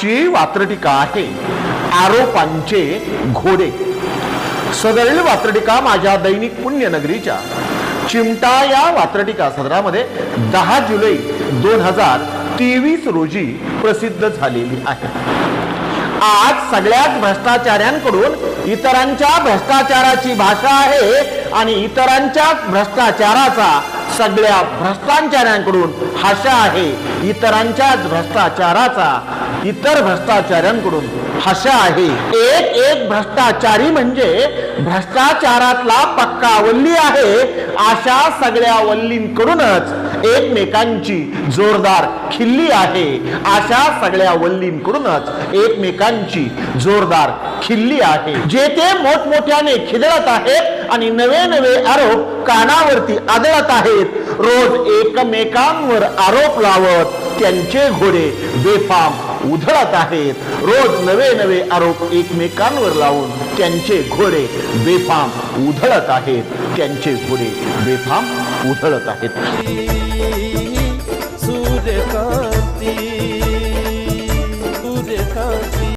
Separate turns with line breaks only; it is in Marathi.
आजची वात्रटिका आहे. आरोपांचे घोडे. सदरील वात्रटिका माझ्या दैनिक पुण्यनगरीच्या. चिमटा या वात्रटिका सदरामध्ये दहा जुलै दोन हजार तेवीस रोजी प्रसिद्ध झालेली आहे. आज सगळ्याच भ्रष्टाचाऱ्यांकडून इतरांच्या भ्रष्टाचाराची भाषा आहे आणि इतरांच्या भ्रष्टाचाराचा सगळ्या भ्रष्टाचाऱ्यांकडून भाषा आहे. इतरांच्याच भ्रष्टाचाराचा इतर भ्रष्टाचार्यांकडून भाषा आहे. एक एक भ्रष्टाचारी म्हणजे भ्रष्टाचारातला पक्का वल्ली आहे अशा सगळ्या वल्लींकडूनच एकमेकांची जोरदार खिल्ली आहे. अशा सगळ्या वल्लींकडूनच एकमेकांची जोरदार खिल्ली आहे. जे ते मोठमोठ्याने खिदळत आहेत आणि नवे नवे आरोप कानावरती आदळत आहेत रोज एकमेकांवर आरोप लावत त्यांचे घोडे बेफाम उधळत आहेत. रोज नवे नवे आरोप एकमेकांवर लावून त्यांचे घोडे बेफाम उधळत आहेत. त्यांचे घोडे बेफाम उधळत आहेत.